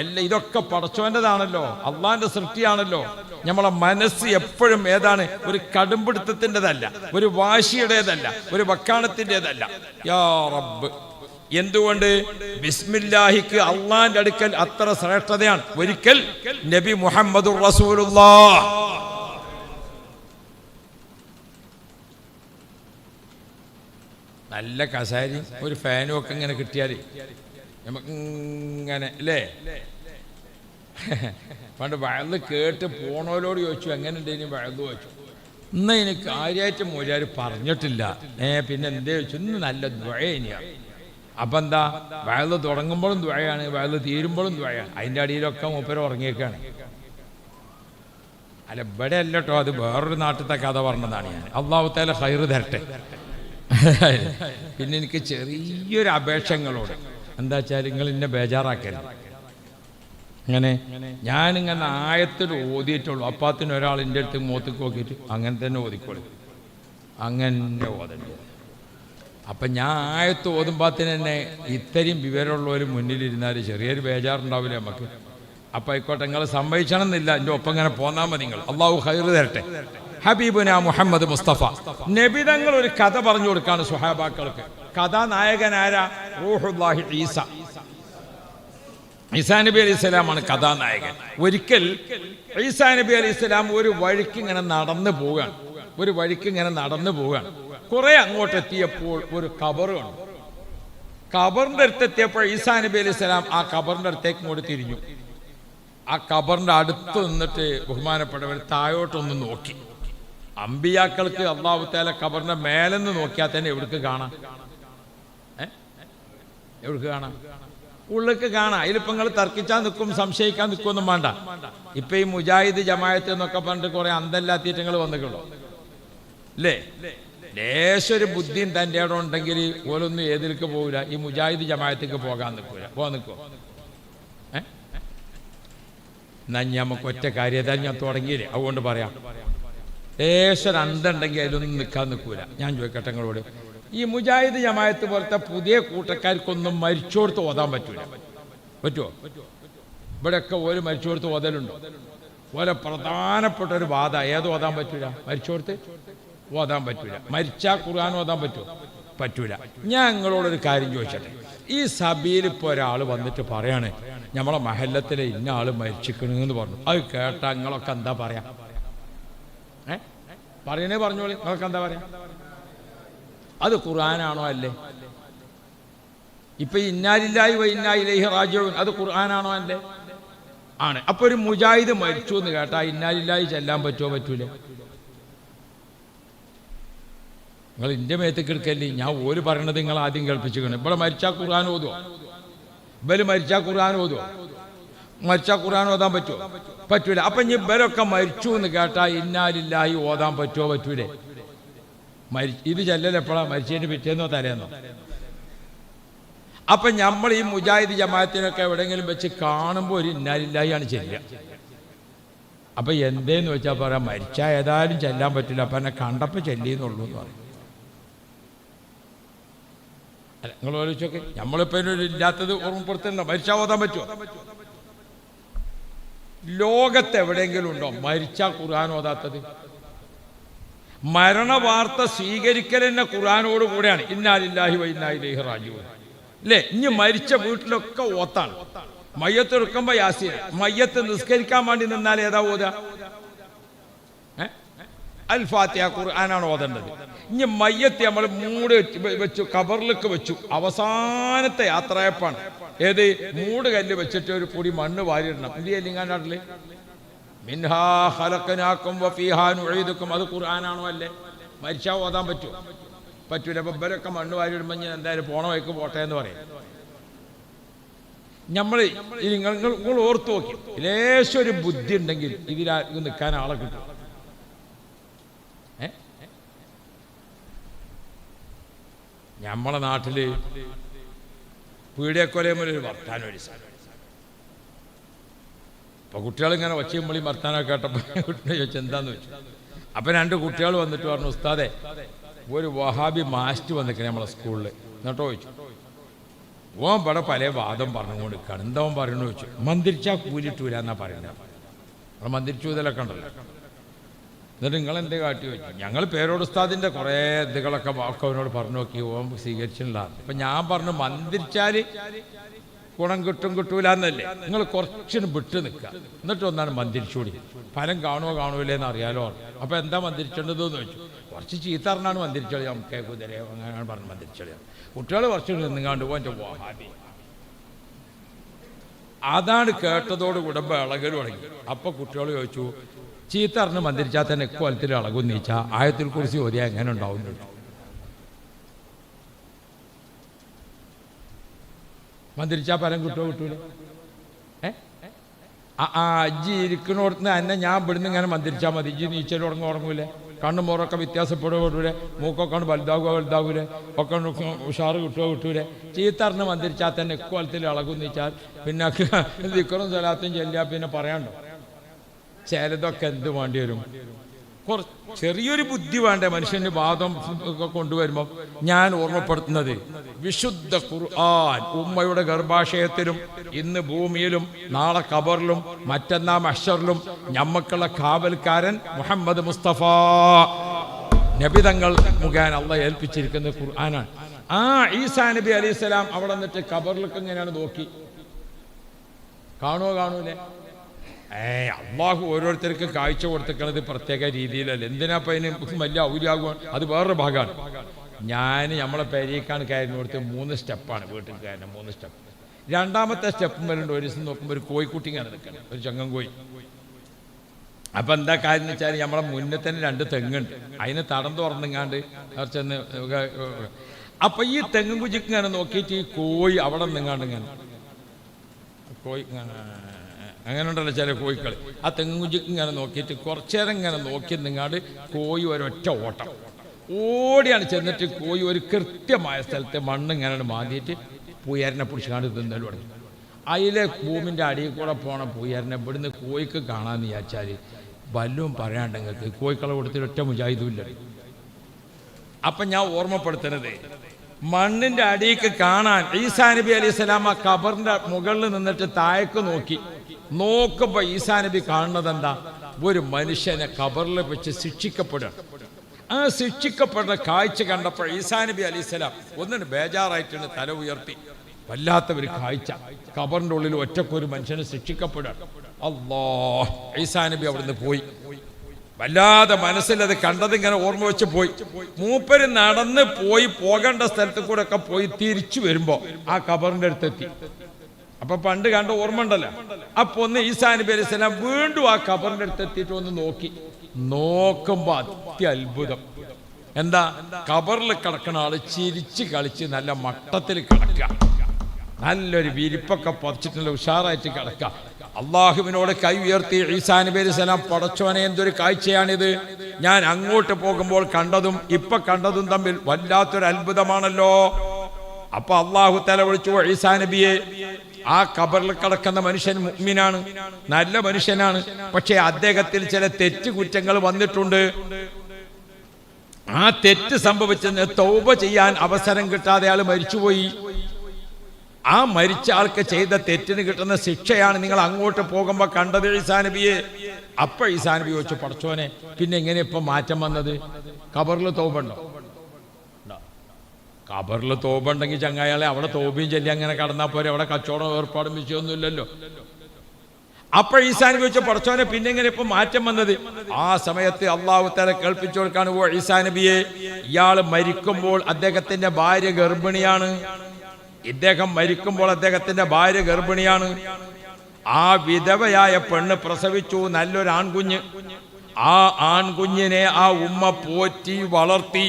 എല്ലാം ഇതൊക്കെ പടച്ചോന്റെതാണല്ലോ അള്ളാന്റെ സൃഷ്ടിയാണല്ലോ. നമ്മളെ മനസ്സ് എപ്പോഴും ഏതാണ്? ഒരു കടുംപിടുത്തത്തിന്റെതല്ല. ഒരു വാശിയുടേതല്ല. ഒരു വക്കാണത്തിന്റെതല്ല യാ റബ്ബ് എന്തുകൊണ്ട്? ബിസ്മില്ലാഹിക്ക് അള്ളാന്റെ അടുക്കൽ അത്ര ശ്രേഷ്ഠതയാണ്. ഒരിക്കൽ നബി മുഹമ്മദ് റസൂലുള്ള നല്ല കസാരി ഒരു ഫാനും ഒക്കെ ഇങ്ങനെ കിട്ടിയാൽ നമുക്ക് ഇങ്ങനെ അല്ലേ പണ്ട് വയൽ കേട്ട് പോണോലോട് ചോദിച്ചു എങ്ങനെ ഇനി വയൽ ചോദിച്ചു. ഇന്ന് ഇനി കാര്യമായിട്ട് മൂലാർ പറഞ്ഞിട്ടില്ല. ഏ പിന്നെ എന്തേ ചോദിച്ചു? ഇന്ന് നല്ല ദ്വയനിയാണ് അപ്പം എന്താ? വയൽ തുടങ്ങുമ്പോഴും ദ്വയാണ് വയൽ തീരുമ്പോഴും ദ്വയാണ് അതിന്റെ അടിയിലൊക്കെ മൂപ്പര് ഉറങ്ങിയേക്കാണ്. അല്ല ഇവിടെ അല്ല കേട്ടോ അത് വേറൊരു നാട്ടിലത്തെ കഥ പറഞ്ഞതാണ് ഞാൻ. അള്ളാഹുത്താല ഹൈറ് തരട്ടെ. പിന്നെ എനിക്ക് ചെറിയൊരു അപേക്ഷങ്ങളോട് എന്താ വെച്ചാൽ നിങ്ങൾ എന്നെ ബേജാറാക്കരുത്. അങ്ങനെ ഞാനിങ്ങനെ ആയത്തിൽ ഓതിയിട്ടുള്ളൂ. അപ്പാത്തിന് ഒരാൾ എന്റെ അടുത്ത് മൂത്തക്ക് നോക്കിയിട്ട് അങ്ങനെ തന്നെ ഓതിക്കോളൂ. അങ്ങനെ ഓതണ്ടേ. അപ്പം ഞാൻ ആയത്ത് ഓതുമ്പാത്തിന് തന്നെ ഇത്രയും വിവരമുള്ളവർ മുന്നിലിരുന്നാൽ ചെറിയൊരു ബേജാറുണ്ടാവില്ല നമുക്ക്? അപ്പം ആയിക്കോട്ടെ നിങ്ങൾ സംഭവിക്കണം എന്നില്ല എന്റെ ഒപ്പം ഇങ്ങനെ പോന്നാൽ മതി നിങ്ങൾ. അള്ളാഹു ഹൈർ തരട്ടെ. ഹബീബുന മുഹമ്മദ് മുസ്തഫ. നബിതങ്ങൾ ഒരു കഥ പറഞ്ഞു കൊടുക്കാണ് സുഹാബാക്കൾക്ക്. കഥാനായകനാര റൂഹുല്ലാഹി ഈസ. ഈസാ നബി അലൈഹി സ്വലാമാണ് കഥാനായകൻ. ഒരിക്കൽ ഈസാ നബി അലൈഹി സ്വലാം ഒരു വഴിക്ക് ഇങ്ങനെ നടന്നു പോവുകയാണ്. ഒരു വഴിക്ക് ഇങ്ങനെ നടന്നു പോവുകയാണ്. കുറെ അങ്ങോട്ട് എത്തിയപ്പോൾ ഒരു കബറുണ്ട് കബറിന്റെ അടുത്തെത്തിയപ്പോൾ ഈസാ നബി അലൈഹി സ്വലാം ആ കബറിന്റെ അടുത്തേക്ക് ഇങ്ങോട്ട് തിരിഞ്ഞു. ആ കബറിന്റെ അടുത്ത് നിന്നിട്ട് ബഹുമാനപ്പെട്ടവർ താഴോട്ടൊന്ന് നോക്കി. അമ്പിയാക്കൾക്ക് അള്ളാഹു താല കബറിന്റെ മേലെന്ന് നോക്കിയാൽ തന്നെ എവിടേക്ക് കാണാം. എവിടേക്ക് കാണാം? ഉള്ളിക്ക് കാണാം. അതിലിപ്പോ നിങ്ങൾ തർക്കിച്ചാൽ നിൽക്കും സംശയിക്കാൻ നിൽക്കൊന്നും വേണ്ട. ഇപ്പൊ ഈ മുജാഹിദ് ജമായത്ത് എന്നൊക്കെ പറഞ്ഞിട്ട് കുറെ അന്തല്ലാത്തീറ്റങ്ങൾ വന്നിട്ടുള്ളൂ അല്ലേ ലേശൊരു ബുദ്ധിയും തന്റെ അവിടെ ഉണ്ടെങ്കിൽ ഓലൊന്നും ഏതിലേക്ക് പോകില്ല ഈ മുജാഹിദ് ജമായത്തേക്ക് പോകാൻ നിൽക്കൂല പോകാൻ നിൽക്കോ എന്നാ എന്നാ നമുക്ക് ഒറ്റ കാര്യത ഞാൻ തുടങ്ങിയില്ലേ? അതുകൊണ്ട് പറയാം. ലേശൊരു അന്തുണ്ടെങ്കിൽ അതിലൊന്നും നിൽക്കാൻ നിൽക്കൂല. ഞാൻ ചോദിക്കട്ടെ നിങ്ങളോട് ഈ മുജാഹിദ് ജമായത്ത് പോലത്തെ പുതിയ കൂട്ടക്കാർക്കൊന്നും മരിച്ചോടുത്ത് ഓതാൻ പറ്റൂല. പറ്റുമോ ഇവിടെയൊക്കെ ഒരു മരിച്ചോടുത്ത് ഓതലുണ്ടോ? ഓലെ പ്രധാനപ്പെട്ട ഒരു ബാധ ഏത് ഓതാൻ പറ്റൂല? മരിച്ചോടുത്ത് ഓതാൻ പറ്റൂല. മരിച്ചാ ഖുർആൻ ഓതാൻ പറ്റുമോ പറ്റൂല. ഞാൻ നിങ്ങളോടൊരു കാര്യം ചോദിച്ചട്ടെ. ഈ സഭയിൽ ഇപ്പോൾ ഒരാൾ വന്നിട്ട് പറയാണ് നമ്മളെ മഹല്ലത്തിലെ ഇന്ന ആൾ മരിച്ചിക്കണെന്ന് പറഞ്ഞു. അത് കേട്ടാ നിങ്ങളൊക്കെ എന്താ പറയാ? പറയണേ പറഞ്ഞോളി. നിങ്ങളൊക്കെ എന്താ പറയാ? അത് ഖുർആനാണോ അല്ലേ? ഇപ്പൊ ഇന്നാലില്ലായി വൈന്നായിലേഹി റാജുൻ അത് ഖുർആനാണോ അല്ലേ? ആണ്. അപ്പൊ ഒരു മുജാഹിദ് മരിച്ചു എന്ന് കേട്ടാ ഇന്നാലില്ലായി ചെല്ലാൻ പറ്റുമോ പറ്റൂലേ? നിങ്ങൾ ഇന്റെ മേത്തേക്ക് ഞാൻ ഓര് പറയണത് നിങ്ങൾ ആദ്യം കേൾപ്പിച്ചിരിക്കണം. ഇവിടെ മരിച്ചാ ഖുർആൻ ഓതുവോ? ഇവർ മരിച്ചാ ഖുർആൻ ഓതുവോ? മരിച്ചാ ഖുർആൻ ഓതാൻ പറ്റുമോ പറ്റൂല. അപ്പൊ ഇനി ഇവരൊക്കെ മരിച്ചു എന്ന് കേട്ടാ ഇന്നാലില്ലായി ഓതാൻ പറ്റുമോ പറ്റൂലേ? മരി ഇത് ചെല്ലൽ എപ്പോഴാ? മരിച്ചതിന് പിറ്റേന്നോ തലേന്നോ? അപ്പൊ നമ്മൾ ഈ മുജാഹിദ് ജമാഅത്തിനൊക്കെ എവിടെയെങ്കിലും വെച്ച് കാണുമ്പോൾ ഒരു ഇന്നാലില്ലായാണ് ചെല്ലുക. അപ്പൊ എന്തേന്ന് വെച്ചാൽ പറയാം മരിച്ചാൽ ഏതായാലും ചെല്ലാൻ പറ്റില്ല. അപ്പൊ എന്നെ കണ്ടപ്പോ ചെല്ലിയെന്നുള്ളൂ എന്ന് പറയും. അല്ല നിങ്ങൾ ആലോചിച്ചോക്കെ നമ്മളിപ്പോ ഇല്ലാത്തത് ഓർമ്മപ്പെടുത്തണ്ട? മരിച്ചാൽ ഓതാൻ പറ്റുമോ ലോകത്ത് എവിടെയെങ്കിലും ഉണ്ടോ മരിച്ചാൽ ഖുർആൻ ഓതാത്തത്? മരണവാർത്ത സ്വീകരിക്കൽ തന്നെ ഖുർആാനോട് കൂടെയാണ്. ഇന്നാലില്ലാഹി വൈന്നായിലേഹി റാജു അല്ലേ ഇനി മരിച്ച വീട്ടിലൊക്കെ ഓത്താണ്. മയ്യത്ത് എടുക്കുമ്പോ യാസിയ മയ്യത്ത് നിസ്കരിക്കാൻ വേണ്ടി നിന്നാൽ ഏതാ ഓത? അൽ ഫാത്തിഹ ഖുർആനാണ് ഓതേണ്ടത്. ഇനി മയ്യത്ത് നമ്മൾ മൂട് വെച്ച് കബറിലേക്ക് വെച്ചു. അവസാനത്തെ യാത്രയപ്പാണ്. ഏത്? മൂട് കല്ല് വെച്ചിട്ട് ഒരു പൊടി മണ്ണ് വാരിയിടണം. ഇല്ലേ ഇല്ലിങ്ങാൻ നാട്ടിൽ മിൻഹാ ഖലഖനാക്കും വഫീഹാ നുഈദുക്കും. അത് ഖുർആനാണോ അല്ലേ? മരിച്ചാ ഓതാൻ പറ്റുമോ പറ്റൂല. ബബ്ബരൊക്കെ മണ്ണ് വാരി ഇടുമ്പോൾ ഞാൻ എന്തായാലും പോണ വഴിക്ക് പോട്ടെ എന്ന് പറയും. നമ്മൾ നിങ്ങൾ നിങ്ങൾ ഓർത്തു നോക്കി. ലേശം ഒരു ബുദ്ധി ഉണ്ടെങ്കിൽ ഇതിൽ നിൽക്കാൻ ആളെ കിട്ടും. നമ്മളെ നാട്ടിൽ പീഡിയക്കൊലയുമ്പോൾ ഒരു വർത്താനം ഒരു സാധനം അപ്പൊ കുട്ടികളിങ്ങനെ ഒച്ചയും വിളിയും വർത്താനൊക്കെ കേട്ടപ്പോൾ ചോദിച്ചു എന്താന്ന് വെച്ചു അപ്പൊ രണ്ട് കുട്ടികൾ വന്നിട്ട് പറഞ്ഞു ഉസ്താദെ ഒരു വഹാബി മാസ്റ്റ് വന്നിക്കണേ നമ്മളെ സ്കൂളിൽ എന്നിട്ടോ ചോദിച്ചു. ഓൻ ഇവിടെ പല വാദം പറഞ്ഞുകൊണ്ട് നിൽക്കുകയാണ് എന്താ ഓൻ പറയണു ചോദിച്ചു. മന്ദിരിച്ചാൽ കൂലിട്ടൂല എന്നാ പറയുന്നത്. അവിടെ മന്ദിരിച്ചു ഇതിലൊക്കെ ഉണ്ടല്ലോ. എന്നിട്ട് നിങ്ങൾ എന്തേ കാട്ടി വെച്ചു ഞങ്ങൾ പേരോട് ഉസ്താദിന്റെ കുറേ ഇതുകളൊക്കെ അവനോട് പറഞ്ഞു നോക്കി ഓം സ്വീകരിച്ചിട്ടുണ്ടാകും അപ്പം ഞാൻ പറഞ്ഞു മന്ദിരിച്ചാൽ ഗുണം കിട്ടും കിട്ടൂല എന്നല്ലേ നിങ്ങൾ കുറച്ചിന് വിട്ട് നിൽക്കുക. എന്നിട്ട് ഒന്നാണ് മന്ദിരിച്ചോടി ഫലം കാണുമോ കാണൂലേ എന്ന് അറിയാലോ അപ്പോൾ എന്താ മന്ദിരിച്ചേണ്ടതെന്ന് വെച്ചു കുറച്ച് ചീത്തറിനാണ് മന്ദിരിച്ചോളി നമുക്ക് കുതിരെ അങ്ങനെയാണ് പറഞ്ഞ് മന്ദിരിച്ചോളി കുട്ടികൾ കുറച്ച് നിങ്ങാണ്ട് പോകാൻ വാഹാബി. അതാണ് കേട്ടതോടുകൂടെ ഇളകൽ തുടങ്ങി. അപ്പൊ കുട്ടികൾ ചോദിച്ചു ചീത്തറിന് മന്ദിരിച്ചാൽ തന്നെ ഇക്കോലത്തിൽ ഇളകും ആയത്തിൽ കുറിച്ച് ചോദ്യം എങ്ങനെ ഉണ്ടാവുന്നുണ്ട് മന്ദിരിച്ചാൽ ഫലം കിട്ടുമോ കിട്ടൂല ആ അജ്ജി ഇരിക്കണോടത്ത് എന്നെ ഞാൻ ഇവിടുന്ന് ഇങ്ങനെ മന്ത്രിച്ചാൽ മതി. ഇജ്ജി നീച്ചൽ ഉറങ്ങും ഉറങ്ങൂലേ. കണ്ണും മോറൊക്കെ വ്യത്യാസപ്പെടുക മൂക്കൊക്കെ ഉണ്ട് വലുതാകുക വലുതാകൂലേ ഒക്കെ ഉഷാറ് കിട്ടുക കിട്ടൂലേ. ചീത്തറിന് മന്ത്രിച്ചാൽ തന്നെ ഇക്കോലത്തിൽ ഇളകും നീച്ചാൽ പിന്നെ ദിക്കറും സ്ഥലത്തും ചെല്ലിയാൽ പിന്നെ പറയാണ്ടോ? ചിലതൊക്കെ എന്ത് വേണ്ടി വരും? കുറ ചെറിയൊരു ബുദ്ധി വേണ്ടേ മനുഷ്യന് വാദം കൊണ്ടുവരുമ്പോൾ ഞാൻ ഓർമ്മപ്പെടുത്തുന്നത് വിശുദ്ധ ഖുർആൻ ഉമ്മയുടെ ഗർഭാശയത്തിലും ഇന്ന് ഭൂമിയിലും നാളെ കബറിലും മറ്റന്നാ മഷറിലും ഞമ്മക്കുള്ള കാവൽക്കാരൻ മുഹമ്മദ് മുസ്തഫ. നബിതങ്ങൾ മുഖേന അള്ള ഏൽപ്പിച്ചിരിക്കുന്ന ഖുർആനാണ്. ആ ഈസാ നബി അലൈഹി സ്വലാം അവിടെ നിന്നിട്ട് കബറിലൊക്കെ ഇങ്ങനെയാണ് നോക്കി? കാണുമോ കാണൂലേ? ഏ അള്ളാഹു ഓരോരുത്തർക്ക് കാഴ്ച കൊടുത്തിക്കണത് പ്രത്യേക രീതിയിലല്ല. എന്തിനാ പതിന് വലിയ ഔര്യാകുക അത് വേറൊരു ഭാഗമാണ്. ഞാൻ നമ്മളെ പേരേക്കാണ് കയറി കൊടുത്ത് മൂന്ന് സ്റ്റെപ്പാണ് വീട്ടിൽ കയറുന്ന മൂന്ന് സ്റ്റെപ്പ്. രണ്ടാമത്തെ സ്റ്റെപ്പും വരുന്നുണ്ട്. ഒരു ദിവസം നോക്കുമ്പോൾ ഒരു കോഴിക്കുട്ടി ഇങ്ങനെ നിൽക്കണം. ഒരു ചങ്ങൻ കോഴി. അപ്പം എന്താ കാര്യം എന്ന് വെച്ചാൽ നമ്മളെ മുന്നിൽ തന്നെ രണ്ട് തെങ്ങുണ്ട്. അതിന് തടം തുറന്നിങ്ങാണ്ട് ചെന്ന് അപ്പം ഈ തെങ്ങും കുജിക്ക് ഇങ്ങനെ നോക്കിയിട്ട് ഈ കോഴി അവിടെ നിങ്ങാണ്ട് ഇങ്ങനെ. കോഴി അങ്ങനെ ഉണ്ടല്ലോ ചില കോഴിക്കൾ ആ തെങ്ങുഞ്ചിക്ക് ഇങ്ങനെ നോക്കിയിട്ട് കുറച്ചേരം ഇങ്ങനെ നോക്കി നിങ്ങാണ്ട് കോഴി ഒരൊറ്റ ഓട്ടം. ഓടിയാണ് ചെന്നിട്ട് കോഴി ഒരു കൃത്യമായ സ്ഥലത്തെ മണ്ണ് ഇങ്ങനെ മാന്തിയിട്ട് പൂയരനെ പിടിച്ചാണ്ട് തിന്നൽ തുടങ്ങി. അതിലെ ഭൂമിന്റെ അടിയിൽ കൂടെ പോണ പൂയരനെ ഇവിടുന്ന് കോഴിക്ക് കാണാമെന്ന് വിചാരിച്ചാൽ വല്ലതും പറയാണ്ടെങ്കിൽ കോഴിക്കളെ കൊടുത്തിട്ട് ഒറ്റ മുജാഹിദുമില്ല അപ്പം ഞാൻ ഓർമ്മപ്പെടുത്തുന്നത് മണ്ണിന്റെ അടിയിക്ക് കാണാൻ ഈസാ നബി അലൈഹി സ്വലാം ആ കബറിന്റെ മുകളിൽ നിന്നിട്ട് താഴേക്ക് നോക്കി. നോക്കുമ്പോ ഈസാ നബി കാണുന്നത് എന്താ ഒരു മനുഷ്യനെ കബറിൽ വെച്ച് ശിക്ഷിക്കപ്പെടുക. ആ ശിക്ഷിക്കപ്പെടുന്ന കാഴ്ച കണ്ടപ്പോൾ ഈസാ നബി അലൈഹി സ്വലാം ഒന്നിന് ബേജാറായിട്ടാണ് തല ഉയർത്തി. വല്ലാത്ത ഒരു കാഴ്ച. കബറിന്റെ ഉള്ളിൽ ഒറ്റക്കൊരു മനുഷ്യനെ ശിക്ഷിക്കപ്പെടുക. അല്ലോ ഈസാ നബി അവിടുന്ന് പോയി. വല്ലാതെ മനസ്സിൽ അത് കണ്ടത് ഇങ്ങനെ ഓർമ്മ വെച്ച് പോയി. മൂപ്പര് നടന്ന് പോയി പോകേണ്ട സ്ഥലത്ത് കൂടെ ഒക്കെ പോയി തിരിച്ചു വരുമ്പോ ആ കബറിന്റെ അടുത്തെത്തി. അപ്പൊ പണ്ട് കണ്ട ഓർമ്മ ഉണ്ടല്ലോ അപ്പൊ ഒന്ന് ഈസാ നബി വീണ്ടും ആ കബറിന്റെ അടുത്ത് എത്തിയിട്ട് ഒന്ന് നോക്കി. നോക്കുമ്പോ അത്യത്ഭുതം. എന്താ? കബറിൽ കിടക്കുന്ന ആൾ ചിരിച്ച് കളിച്ച് നല്ല മട്ടത്തിൽ കിടക്കുക. നല്ലൊരു വിരിപ്പൊക്കെ പതിച്ചിട്ടുള്ള ഉഷാറായിട്ട് കിടക്കുക. അള്ളാഹുവിനോട് കൈ ഉയർത്തി ഈസാ നബി പടച്ചോനെ എന്തൊരു കാഴ്ചയാണിത്. ഞാൻ അങ്ങോട്ട് പോകുമ്പോൾ കണ്ടതും ഇപ്പൊ കണ്ടതും തമ്മിൽ വല്ലാത്തൊരു അത്ഭുതമാണല്ലോ. അപ്പൊ അള്ളാഹു തല വിളിച്ചു ഈസാ നബിയെ ആ കബറിൽ കിടക്കുന്ന മനുഷ്യൻ മുഗ്മിനാണ് നല്ല മനുഷ്യനാണ്. പക്ഷെ അദ്ദേഹത്തിൽ ചില തെറ്റ് കുറ്റങ്ങൾ വന്നിട്ടുണ്ട്. ആ തെറ്റ് സംഭവിച്ചെന്ന് തൗബ ചെയ്യാൻ അവസരം കിട്ടാതെ ആൾ മരിച്ചുപോയി. ആ മരിച്ച ആൾക്ക് ചെയ്ത തെറ്റിന് കിട്ടുന്ന ശിക്ഷയാണ് നിങ്ങൾ അങ്ങോട്ട് പോകുമ്പോ കണ്ടത് ഈസാനബിയെ അപ്പൊ ഈസാനബി ചോദിച്ചു പടച്ചോനെ പിന്നെ എങ്ങനെ ഇപ്പൊ മാറ്റം വന്നത്? കബറിൽ തോപുണ്ടോ കബറിൽ തോപുണ്ടെങ്കിൽ ചങ്ങായാളെ അവിടെ തോബിയും ചൊല്ലി അങ്ങനെ കടന്നാൽ പോരെ. അവിടെ കച്ചവടം ഏർപ്പാടും വിഷയമൊന്നുമില്ലല്ലോ. അപ്പൊ ഈസാൻ ചോദിച്ച പടച്ചോനെ പിന്നെ എങ്ങനെ ഇപ്പൊ മാറ്റം വന്നത്? ആ സമയത്ത് അള്ളാഹു തല കേൾപ്പിച്ചു കൊടുക്കാണ് ഓ ഈസാനബിയെ ഇയാൾ മരിക്കുമ്പോൾ അദ്ദേഹത്തിന്റെ ഭാര്യ ഗർഭിണിയാണ്. ഇദ്ദേഹം മരിക്കുമ്പോൾ അദ്ദേഹത്തിന്റെ ഭാര്യ ഗർഭിണിയാണ്. ആ വിധവയായ പെണ്ണ് പ്രസവിച്ചു നല്ലൊരു ആൺകുഞ്ഞ്. ആ ആൺകുഞ്ഞിനെ ആ ഉമ്മ പോറ്റി വളർത്തി.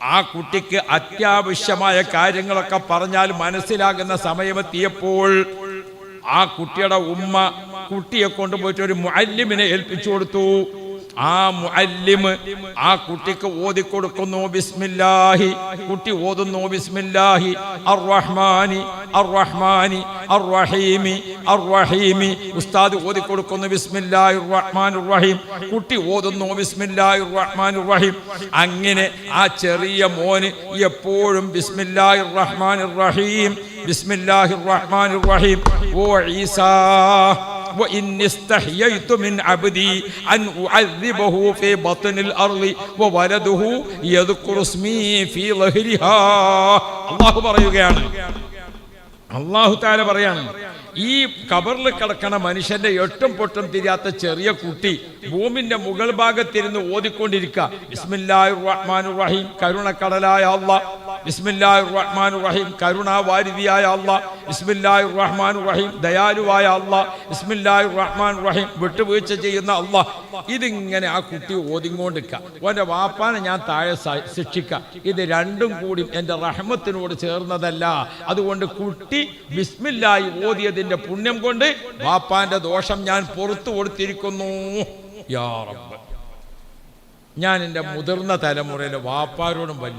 ആ കുട്ടിക്ക് അത്യാവശ്യമായ കാര്യങ്ങളൊക്കെ പറഞ്ഞാൽ മനസ്സിലാകുന്ന സമയമെത്തിയപ്പോൾ ആ കുട്ടിയുടെ ഉമ്മ കുട്ടിയെ കൊണ്ടുപോയിട്ട് ഒരു മുഅല്ലിമിനെ ഏൽപ്പിച്ചു കൊടുത്തു. ആ മുഅല്ലിമ് ആ കുട്ടിക്ക് ഓതി കൊടുക്കുന്നു ബിസ്മില്ലാഹി. കുട്ടി ഓതുന്നു ബിസ്മില്ലാഹി. അർ റഹ്മാനി അർ റഹ്മാനി അർ റഹീമി അർ റഹീമി ഉസ്താദ് ഓതിക്കൊടുക്കുന്നു ബിസ്മില്ലാഹിർ റഹ്മാനിർ റഹീം കുട്ടി ഓതുന്നു ബിസ്മില്ലാഹിർ റഹ്മാനിർ റഹീം അങ്ങനെ ആ ചെറിയ മോന് എപ്പോഴും ബിസ്മില്ലാഹിർ റഹ്മാനിർ റഹീം ബിസ്മില്ലാഹിർ റഹ്മാനിർ റഹീം ഓ ഈസാ وإن استحييت من عبدي أن أعذبه في بطن الأرض وولده يذكر اسمي في ظهرها الله بريغان الله تعالى بريغان ഈ കബറിൽ കിടക്കണ മനുഷ്യന്റെ എട്ടും പൊട്ടും തിരിയാത്ത ചെറിയ കുട്ടി ഭൂമിന്റെ മുകൾ ഭാഗത്തിരുന്ന് ഓതിക്കൊണ്ടിരിക്കുക റഹീം റഹീം റഹീം ദയാലുവായ റഹീം വിട്ടുവീഴ്ച ചെയ്യുന്ന അള്ളാഹ് ഇതിങ്ങനെ ആ കുട്ടി ഓതിങ്ങോണ്ടിരിക്കുക ഓന്റെ വാപ്പാനെ ഞാൻ താഴെ ശിക്ഷിക്ക. ഇത് രണ്ടും കൂടി എന്റെ റഹ്മത്തിനോട് ചേർന്നതല്ല. അതുകൊണ്ട് കുട്ടി ബിസ്മില്ലായി ഓതിയതിന്റെ പുണ്യം കൊണ്ട് വാപ്പാന്റെ ദോഷം ഞാൻ പുറത്തു കൊടുത്തിരിക്കുന്നു. യാ റബ്ബ്. ഞാൻ എന്റെ മുതിർന്ന തലമുറയിലെ വാപ്പാരോടും വലിയ